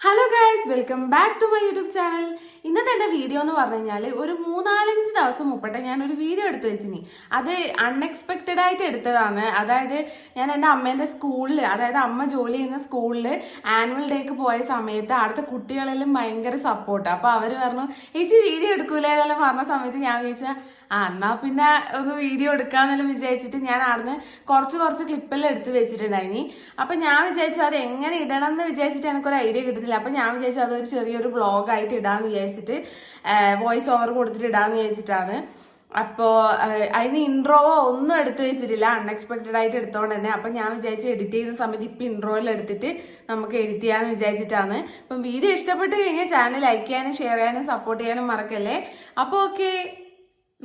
Hello guys welcome back to my YouTube channel ഇന്നത്തെ എന്റെ video എന്ന് പറഞ്ഞു കഴിഞ്ഞാൽ ഒരു മൂന്നാലഞ്ച് ദിവസം മുപ്പട്ടെ ഞാൻ ഒരു വീഡിയോ എടുത്തു വെച്ചിനി. അത് അൺഎക്സ്പെക്റ്റഡ് ആയിട്ട് എടുത്തതാണ്. അതായത് ഞാൻ എന്റെ അമ്മേന്റെ സ്കൂളിൽ അതായത് അമ്മ ജോലി ചെയ്യുന്ന സ്കൂളിൽ ആനുവൽ ഡേക്ക് പോയ സമയത്ത് അവിടുത്തെ കുട്ടികളെല്ലാം ഭയങ്കര സപ്പോർട്ട് അപ്പോൾ അവർ പറഞ്ഞു ചേച്ചി വീഡിയോ എടുക്കൂലേ എന്നെല്ലാം പറഞ്ഞ സമയത്ത് ഞാൻ വിചാരിച്ചാൽ ആ എന്നാ പിന്നെ ഒന്ന് വീഡിയോ എടുക്കാന്നെല്ലാം വിചാരിച്ചിട്ട് ഞാൻ അവിടുന്ന് കുറച്ച് കുറച്ച് ക്ലിപ്പെല്ലാം എടുത്ത് വെച്ചിട്ടുണ്ടായിനി. അപ്പൊ ഞാൻ വിചാരിച്ചു അത് എങ്ങനെ ഇടണം എന്ന് വിചാരിച്ചിട്ട് എനിക്കൊരു ഐഡിയ കിട്ടുന്നില്ല. അപ്പൊ ഞാൻ വിചാരിച്ചു അതൊരു ചെറിയൊരു വ്ളോഗായിട്ട് ഇടാന്ന് വിചാരിച്ചിട്ട് വോയിസ് ഓവർ കൊടുത്തിട്ട് ഇടാന്ന് വിചാരിച്ചിട്ടാണ്. അപ്പോൾ അതിന് ഇൻട്രോവോ ഒന്നും എടുത്തു വെച്ചിട്ടില്ല. അൺഎക്സ്പെക്റ്റഡ് ആയിട്ട് എടുത്തോണ്ട് തന്നെ. അപ്പം ഞാൻ വിചാരിച്ചു എഡിറ്റ് ചെയ്യുന്ന സമയത്ത് ഇപ്പം ഇൻട്രോയിൽ എടുത്തിട്ട് നമുക്ക് എഡിറ്റ് ചെയ്യാമെന്ന് വിചാരിച്ചിട്ടാണ്. അപ്പം വീഡിയോ ഇഷ്ടപ്പെട്ട് കഴിഞ്ഞാൽ ചാനൽ ലൈക്ക് ചെയ്യാനും ഷെയർ ചെയ്യാനും സപ്പോർട്ട് ചെയ്യാനും മറക്കല്ലേ? അപ്പോൾ ഓക്കെ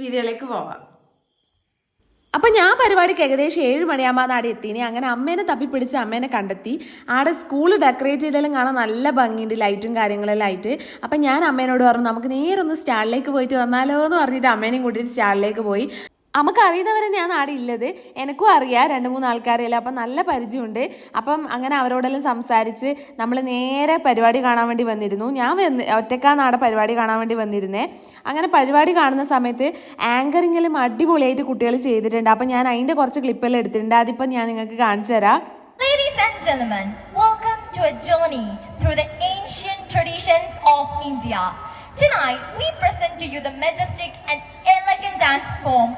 വീഡിയോയിലേക്ക് പോവാം. അപ്പൊ ഞാൻ പരിപാടിക്ക് ഏകദേശം ഏഴ് മണിയാകുമ്പോൾ ആടെ എത്തിനി. അങ്ങനെ അമ്മേനെ തപ്പിപ്പിടിച്ച് അമ്മേനെ കണ്ടെത്തി. ആടെ സ്കൂൾ ഡെക്കറേറ്റ് ചെയ്താലും കാണാൻ നല്ല ഭംഗിയുണ്ട് ലൈറ്റും കാര്യങ്ങളെല്ലാം ആയിട്ട്. അപ്പം ഞാൻ അമ്മേനോട് പറഞ്ഞു നമുക്ക് നേരെ ഒന്ന് സ്റ്റാളിലേക്ക് പോയിട്ട് വന്നാലോ എന്ന് പറഞ്ഞിട്ട് അമ്മേനെയും കൂട്ടിയിട്ട് സ്റ്റാളിലേക്ക് പോയി. നമുക്കറിയുന്നവരെ ഞാൻ ആടെ ഇല്ലത് എനിക്കും അറിയാം രണ്ട് മൂന്ന് ആൾക്കാരെല്ലാം അപ്പം നല്ല പരിചയമുണ്ട്. അപ്പം അങ്ങനെ അവരോടെല്ലാം സംസാരിച്ച് നമ്മൾ നേരെ പരിപാടി കാണാൻ വേണ്ടി വന്നിരുന്നു. ഞാൻ വന്ന് ഒറ്റക്കാണ് ആടെ പരിപാടി കാണാൻ വേണ്ടി വന്നിരുന്നേ. അങ്ങനെ പരിപാടി കാണുന്ന സമയത്ത് ആങ്കറിങ്ങിലും അടിപൊളിയായിട്ട് കുട്ടികൾ ചെയ്തിട്ടുണ്ട്. അപ്പം ഞാൻ അതിന്റെ കുറച്ച് ക്ലിപ്പെല്ലാം എടുത്തിട്ടുണ്ട്. അതിപ്പം ഞാൻ നിങ്ങൾക്ക് കാണിച്ചു തരാം. Ladies and gentlemen, welcome to a journey through the ancient traditions of India. Tonight, we present to you the majestic and elegant dance form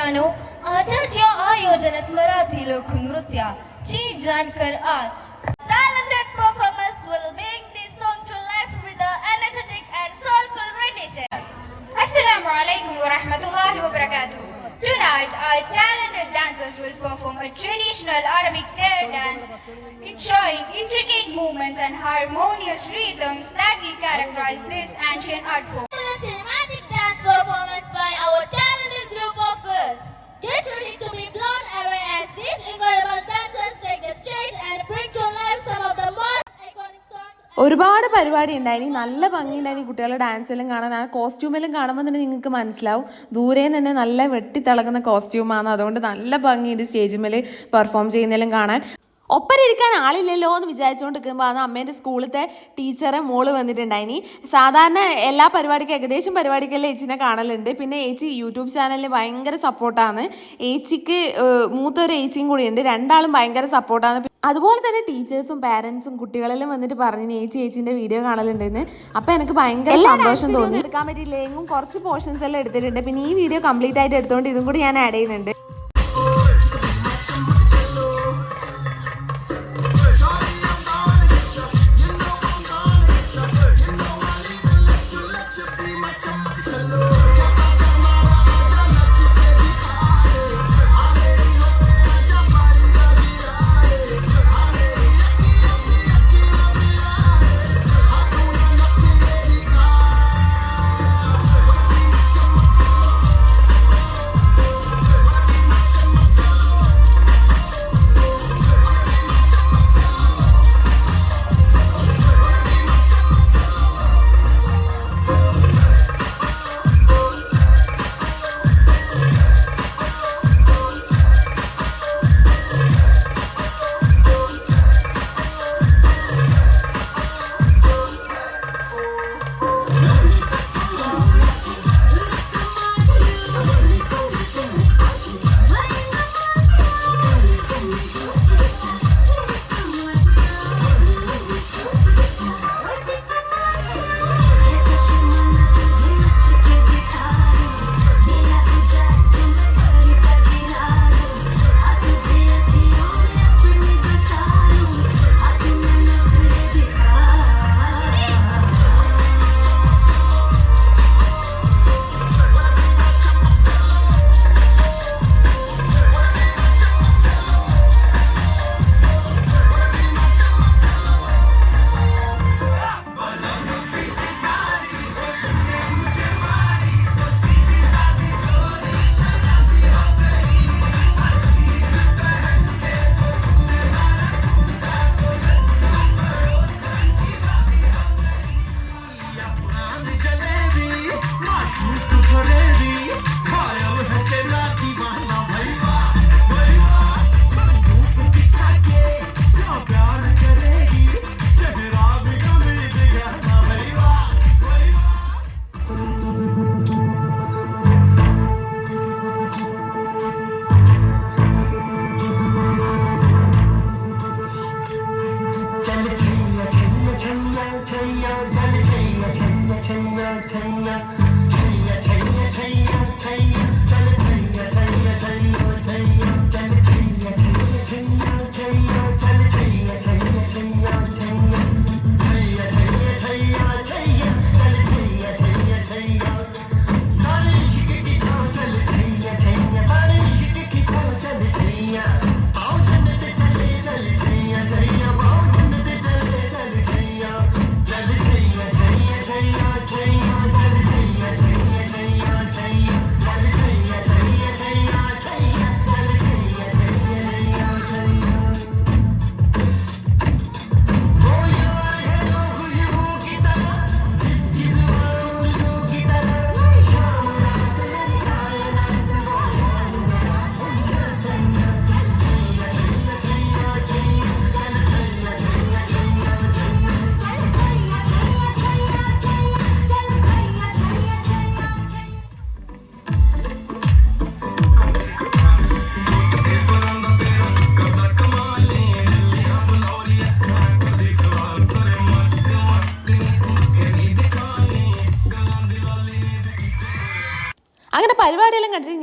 मित्रांनो आजच्या आयोजनात मराठी लोकनृत्य ची जानकर आज talented performers will bring this song to life with the energetic and soulful rendition. Assalamu alaikum wa rahmatullahi wa barakatuh. Tonight, our talented dancers will perform a traditional Arabic air dance, showing intricate movements and harmonious rhythms that characterize this ancient art form. ഒരുപാട് പരിപാടി ഉണ്ടായിനി. നല്ല ഭംഗി ഉണ്ടായിനി കുട്ടികളുടെ ഡാൻസിലും കാണാൻ. ആ കോസ്റ്റ്യൂമിലും കാണുമ്പോൾ തന്നെ നിങ്ങൾക്ക് മനസ്സിലാവും. ദൂരെ തന്നെ നല്ല വെട്ടിത്തിളങ്ങുന്ന കോസ്റ്റ്യൂമാണ് അതുകൊണ്ട് നല്ല ഭംഗിയുണ്ട് സ്റ്റേജിൽ പെർഫോം ചെയ്യുന്നതിലും കാണാൻ. ഒപ്പരിരിക്കാൻ ആളില്ലല്ലോ എന്ന് വിചാരിച്ചുകൊണ്ട് നിൽക്കുമ്പോൾ അന്ന് അമ്മേന്റെ സ്കൂളിലത്തെ ടീച്ചറെ മോൾ വന്നിട്ടുണ്ടായിനി. സാധാരണ എല്ലാ പരിപാടിക്കും ഏകദേശം പരിപാടിക്കെല്ലാം ഏച്ചിനെ കാണലുണ്ട്. പിന്നെ ഏച്ചി യൂട്യൂബ് ചാനലിൽ ഭയങ്കര സപ്പോർട്ടാണ് ഏച്ചിക്ക് മൂത്തൊരു ഏച്ചിയും കൂടിയുണ്ട്. രണ്ടാളും ഭയങ്കര സപ്പോർട്ടാണ് അതുപോലെ തന്നെ ടീച്ചേഴ്സും പാരന്റ്സും കുട്ടികളെല്ലാം വന്നിട്ട് പറഞ്ഞു ഏച്ചി ഏച്ചിന്റെ വീഡിയോ കാണലുണ്ടെന്ന്. അപ്പൊ എനിക്ക് ഭയങ്കര സന്തോഷം തോന്നി. എടുക്കാൻ പറ്റിയില്ലെങ്കിൽ കുറച്ച് പോർഷൻസ് എല്ലാം എടുത്തിട്ടുണ്ട്. പിന്നെ ഈ വീഡിയോ കംപ്ലീറ്റ് ആയിട്ട് എടുത്തുകൊണ്ട് ഇതും കൂടി ഞാൻ ആഡ് ചെയ്യുന്നുണ്ട്.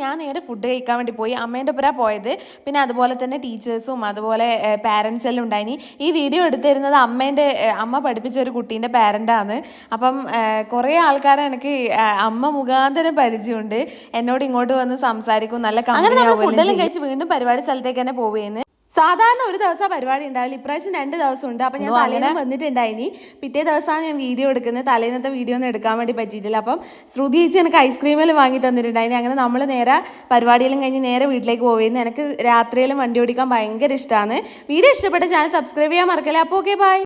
ഞാൻ നേരെ ഫുഡ് കഴിക്കാൻ വേണ്ടി പോയി. അമ്മേന്റെ പുറ പോയത്. പിന്നെ അതുപോലെ തന്നെ ടീച്ചേഴ്സും അതുപോലെ പാരൻസ് എല്ലാം ഉണ്ടായിനി. ഈ വീഡിയോ എടുത്തിരുന്നത് അമ്മേന്റെ അമ്മ പഠിപ്പിച്ച ഒരു കുട്ടീന്റെ പാരന്റാണ് അപ്പം കുറേ ആൾക്കാരെ എനിക്ക് അമ്മ മുഖാന്തരം പരിചയമുണ്ട്. എന്നോട് ഇങ്ങോട്ട് വന്ന് സംസാരിക്കും. നല്ല അങ്ങനെ ഫുഡെല്ലാം കഴിച്ച് വീണ്ടും പരിപാടി സ്ഥലത്തേക്ക് തന്നെ പോവുകയെന്ന് സാധാരണ ഒരു ദിവസം പരിപാടി ഉണ്ടാവില്ല. ഇപ്രാവശ്യം രണ്ട് ദിവസം ഉണ്ട്. അപ്പൊ ഞാൻ തലേന്ന് വന്നിട്ടുണ്ടായിനി. പിറ്റേ ദിവസമാണ് ഞാൻ വീഡിയോ എടുക്കുന്നത്. തലേന്നത്തെ വീഡിയോ ഒന്നും എടുക്കാൻ വേണ്ടി പറ്റിയിട്ടില്ല. അപ്പം ശ്രുതി ചേച്ചി എനിക്ക് ഐസ്ക്രീമിൽ വാങ്ങി തന്നിട്ടുണ്ടായിനി. അങ്ങനെ നമ്മൾ നേരെ പരിപാടിയെല്ലാം കഴിഞ്ഞ് നേരെ വീട്ടിലേക്ക് പോവുകയെന്ന് എനിക്ക് രാത്രിയിലും വണ്ടി ഓടിക്കാൻ ഭയങ്കര ഇഷ്ടമാണ് വീഡിയോ ഇഷ്ടപ്പെട്ട ചാനൽ സബ്സ്ക്രൈബ് ചെയ്യാൻ മറക്കല്ലേ. അപ്പോൾ ഓക്കെ ബൈ